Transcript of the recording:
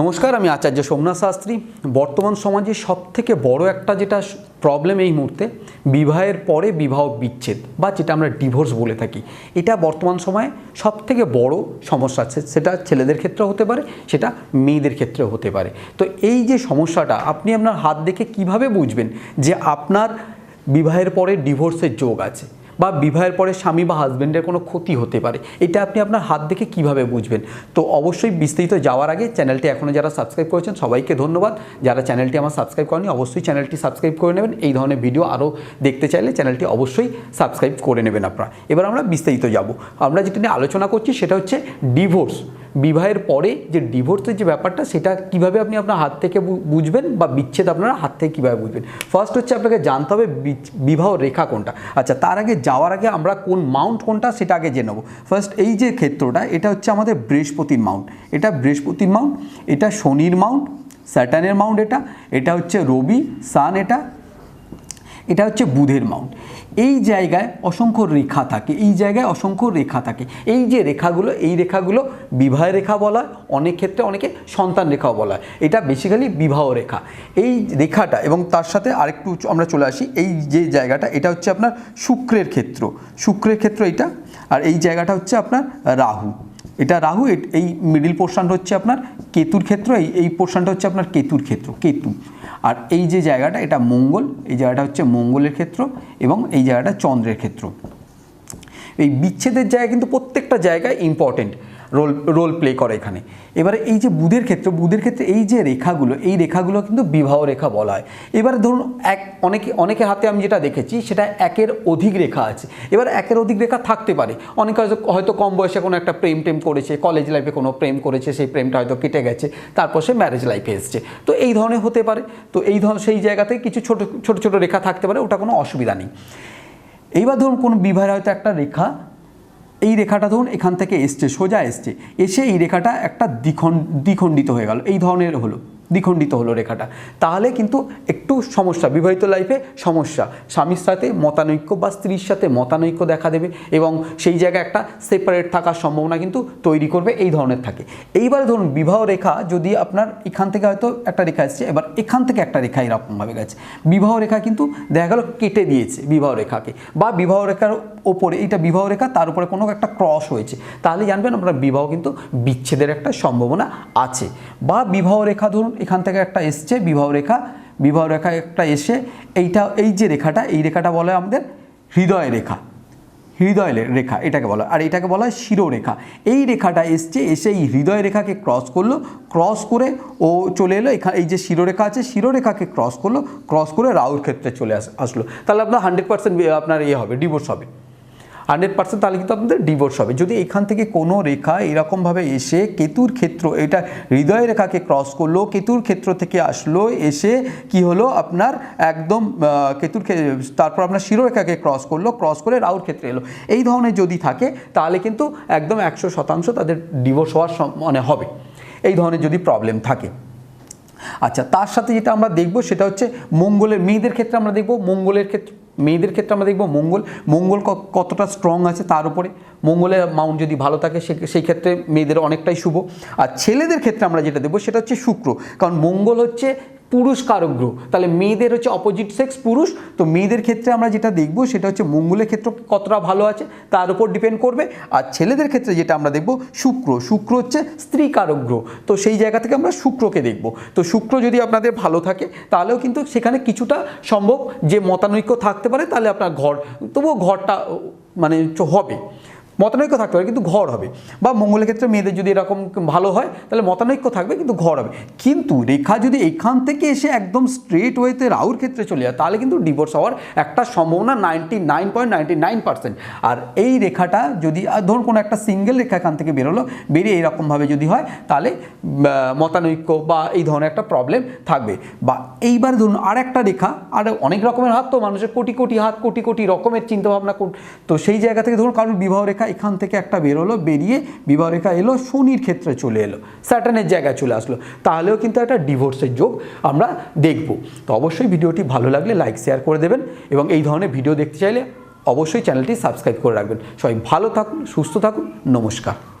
নমস্কার, আমি আচার্য সোমনাথ শাস্ত্রী। বর্তমান সমাজে সবথেকে বড় একটা যেটা প্রবলেম এই মুহূর্তে, বিবাহের পরে বিবাহ বিচ্ছেদ, বা যেটা আমরা ডিভোর্স বলে থাকি। এটা বর্তমান সময়ে সবথেকে বড় সমস্যা আছে। সেটা ছেলেদের ক্ষেত্রেও হতে পারে, সেটা মেয়েদের ক্ষেত্রেও হতে পারে। তো এই যে সমস্যাটা, আপনি আপনার হাত দেখে কীভাবে বুঝবেন যে আপনার বিবাহের পরে ডিভোর্সের যোগ আছে? বা বিবাহের পরে স্বামী বা হাজব্যান্ডের কোনো ক্ষতি হতে পারে, এটা আপনি আপনার হাত দেখে কীভাবে বুঝবেন? তো অবশ্যই বিস্তারিত যাওয়ার আগে চ্যানেলটি এখনও যারা সাবস্ক্রাইব করেছেন, সবাইকে ধন্যবাদ। যারা চ্যানেলটি আমার সাবস্ক্রাইব করেনি অবশ্যই চ্যানেলটি সাবস্ক্রাইব করে নেবেন। এই ধরনের ভিডিও আরও দেখতে চাইলে চ্যানেলটি অবশ্যই সাবস্ক্রাইব করে নেবেন আপনারা। এবার আমরা বিস্তারিত যাব। আমরা যেটা নিয়ে আলোচনা করছি, সেটা হচ্ছে ডিভোর্স বিবাহের পরে যে ডিভোর্সের যে ব্যাপারটা, সেটা কীভাবে আপনি আপনার হাত থেকে বুঝবেন বা বিচ্ছেদ আপনারা হাত থেকে কীভাবে বুঝবেন? ফার্স্ট হচ্ছে আপনাকে জানতে হবে বিবাহ রেখা কোনটা। আচ্ছা তার আগে যাওয়ার আগে আমরা কোন মাউন্ট কোনটা, সেটা আগে জেনে নেব। ফার্স্ট এই যে ক্ষেত্রটা, এটা হচ্ছে আমাদের বৃহস্পতির মাউন্ট এটা বৃহস্পতির মাউন্ট এটা শনির মাউন্ট স্যাটার্নের মাউন্ট এটা এটা হচ্ছে রবি সান এটা এটা হচ্ছে বুধের মাউন্ট এই জায়গায় অসংখ্য রেখা থাকে, এই জায়গায় অসংখ্য রেখা থাকে। এই যে রেখাগুলো, এই রেখাগুলো বিবাহ রেখা বলা হয়, অনেক ক্ষেত্রে অনেকে সন্তান রেখাও বলা হয়। এটা বেসিক্যালি বিবাহ রেখা। এই রেখাটা এবং তার সাথে আরেকটু আমরা চলে আসি, এই যে জায়গাটা, এটা হচ্ছে আপনার শুক্রের ক্ষেত্র। শুক্রের ক্ষেত্র এটা, আর এই জায়গাটা হচ্ছে আপনার রাহু। এটা রাহু এই মিডিল পোর্শনটা হচ্ছে আপনার কেতুর ক্ষেত্র, এই এই পোর্শনটা হচ্ছে আপনার কেতুর ক্ষেত্র, কেতু। আর এই যে জায়গাটা, এটা মঙ্গল, এই জায়গাটা হচ্ছে মঙ্গলের ক্ষেত্র এবং এই জায়গাটা চন্দ্রের ক্ষেত্র। এই বিচ্ছেদের জায়গা কিন্তু প্রত্যেকটা জায়গায় ইম্পর্টেন্ট রোল রোল প্লে করে এখানে। এবারে এই যে বুধের ক্ষেত্রে বুধের ক্ষেত্রে এই যে রেখাগুলো, এই রেখাগুলো কিন্তু বিবাহ রেখা বলা হয়। এবারে ধরুন এক, অনেকে অনেকে হাতে আমি যেটা দেখেছি, সেটা একের অধিক রেখা আছে। এবার একের অধিক রেখা থাকতে পারে। অনেকে হয়তো হয়তো কম বয়সে কোনো একটা প্রেম টেম করেছে কলেজ লাইফে কোনো প্রেম করেছে, সেই প্রেমটা হয়তো কেটে গেছে, তারপর সে ম্যারেজ লাইফে এসছে। তো এই ধরনের হতে পারে। তো এই ধর, সেই জায়গাতে কিছু ছোট ছোট ছোট রেখা থাকতে পারে, ওটা কোনো অসুবিধা নেই। এইবার ধরুন কোনো বিবাহের হয়তো একটা রেখা এই রেখাটা ধরুন এখান থেকে এসছে, সোজা এসছে। এসে এই রেখাটা একটা দ্বিখণ্ড, দ্বিখণ্ডিত হয়ে গেল। এই ধরনের হলো। দ্বিখণ্ডিত হলো রেখাটা। তাহলে কিন্তু একটু সমস্যা, বিবাহিত লাইফে সমস্যা। স্বামীর সাথে মতানৈক্য বা স্ত্রীর সাথে মতানৈক্য দেখা দেবে এবং সেই জায়গায় একটা সেপারেট থাকার সম্ভাবনা কিন্তু তৈরি করবে, এই ধরনের থাকে। এইবার ধরুন বিবাহ রেখা যদি আপনার এখান থেকে হয়তো একটা রেখা এসছে, এবার এখান থেকে একটা রেখা এরকমভাবে গেছে। বিবাহ রেখা কিন্তু দেখা গেল কেটে দিয়েছে বিবাহ রেখাকে বা বিবাহ রেখার ওপরে, এইটা বিবাহ রেখা, তার উপরে কোনো একটা ক্রস হয়েছে। তাহলে জানবেন আপনার বিবাহ কিন্তু বিচ্ছেদের একটা সম্ভাবনা আছে। বা বিবাহ রেখা ধরুন এখান থেকে একটা এসছে বিবাহ রেখা। বিবাহ রেখা একটা এসে এইটা, এই যে রেখাটা, এই রেখাটা বলা আমাদের হৃদয় রেখা। হৃদয় রেখা এটাকে বলা আর এটাকে বলা হয় শিরোরেখা। এই রেখাটা এসছে, এসে এই হৃদয় রেখাকে ক্রস করল ক্রস করে ও চলে এলো এখানে এই যে শিরোরেখা আছে, শিরোরেখাকে ক্রস করল ক্রস করে রাহুর ক্ষেত্রে চলে আস, আসলো। তাহলে আপনার হান্ড্রেড পার্সেন্ট আপনার ইয়ে হবে ডিভোর্স হবে। হান্ড্রেড পার্সেন্ট তাহলে কিন্তু আপনাদের ডিভোর্স হবে। যদি এখান থেকে কোনো রেখা এরকমভাবে এসে কেতুর ক্ষেত্র, এটা হৃদয় রেখাকে ক্রস করল, কেতুর ক্ষেত্র থেকে আসলো, এসে কি হলো আপনার একদম কেতুর তারপর আপনার শিরোরেখাকে ক্রস করল ক্রস করে রাহুর ক্ষেত্রে এলো। এই ধরনের যদি থাকে, তাহলে কিন্তু একদম একশো শতাংশ তাদের ডিভোর্স হওয়ার মানে হবে। এই ধরনের যদি প্রবলেম থাকে। আচ্ছা তার সাথে যেটা আমরা দেখব, সেটা হচ্ছে মঙ্গলের, মেয়েদের ক্ষেত্রে আমরা দেখব, মঙ্গলের ক্ষেত্রে মেয়েদের ক্ষেত্রে আমরা দেখব মঙ্গল মঙ্গল কতটা স্ট্রং আছে তার উপরে। মঙ্গলের মাউন্ট যদি ভালো থাকে সেই ক্ষেত্রে মেয়েদের অনেকটাই শুভ। আর ছেলেদের ক্ষেত্রে আমরা যেটা দেবো সেটা হচ্ছে শুক্র। কারণ মঙ্গল হচ্ছে পুরুষ কারক গ্রহ। তাহলে মেয়েদের হচ্ছে অপোজিট সেক্স পুরুষ। তো মেয়েদের ক্ষেত্রে আমরা যেটা দেখব, সেটা হচ্ছে মঙ্গলের ক্ষেত্র কতটা ভালো আছে, তার উপর ডিপেন্ড করবে। আর ছেলেদের ক্ষেত্রে যেটা আমরা দেখব, শুক্র। শুক্র হচ্ছে স্ত্রী কারক গ্রহ। তো সেই জায়গা থেকে আমরা শুক্রকে দেখব। তো শুক্র যদি আপনাদের ভালো থাকে, তাহলেও কিন্তু সেখানে কিছুটা সম্ভব যে মতানৈক্য থাকতে পারে, তাহলে আপনার ঘর, তবুও ঘরটা মানে হবে। মতানৈক্য থাকতে পারে, কিন্তু ঘর হবে। বা মঙ্গলের ক্ষেত্রে মেয়েদের যদি এরকম ভালো হয়, তাহলে মতানৈক্য থাকবে, কিন্তু ঘর হবে। কিন্তু রেখা যদি এখান থেকে এসে একদম স্ট্রেট ওয়েতে রাহুর ক্ষেত্রে চলে যায়, তাহলে কিন্তু ডিভোর্স হওয়ার একটা সম্ভাবনা ninety nine point ninety nine percent আর এই রেখাটা যদি ধরুন কোনো একটা সিঙ্গেল রেখা এখান থেকে বেরোলো, বেরিয়ে এরকমভাবে যদি হয়, তাহলে মতানৈক্য বা এই ধরনের একটা প্রবলেম থাকবে। বা এইবার ধরুন আর একটা রেখা, আর অনেক রকমের হাত তো, মানুষের কোটি কোটি হাত, কোটি কোটি রকমের চিন্তাভাবনা তো সেই জায়গা থেকে ধরুন কারোর বিবাহ রেখা এখান থেকে একটা বেরোলো, বেরিয়ে বিবাহরেখা এলো, শনির ক্ষেত্রে চলে এলো। স্যাটার্নের জায়গায় চলে আসলো। তাহলেও কিন্তু একটা ডিভোর্সের যোগ আমরা দেখব। তো অবশ্যই ভিডিওটি ভালো লাগলে লাইক শেয়ার করে দেবেন এবং এই ধরনের ভিডিও দেখতে চাইলে অবশ্যই চ্যানেলটি সাবস্ক্রাইব করে রাখবেন। সবাই ভালো থাকুন, সুস্থ থাকুন, নমস্কার।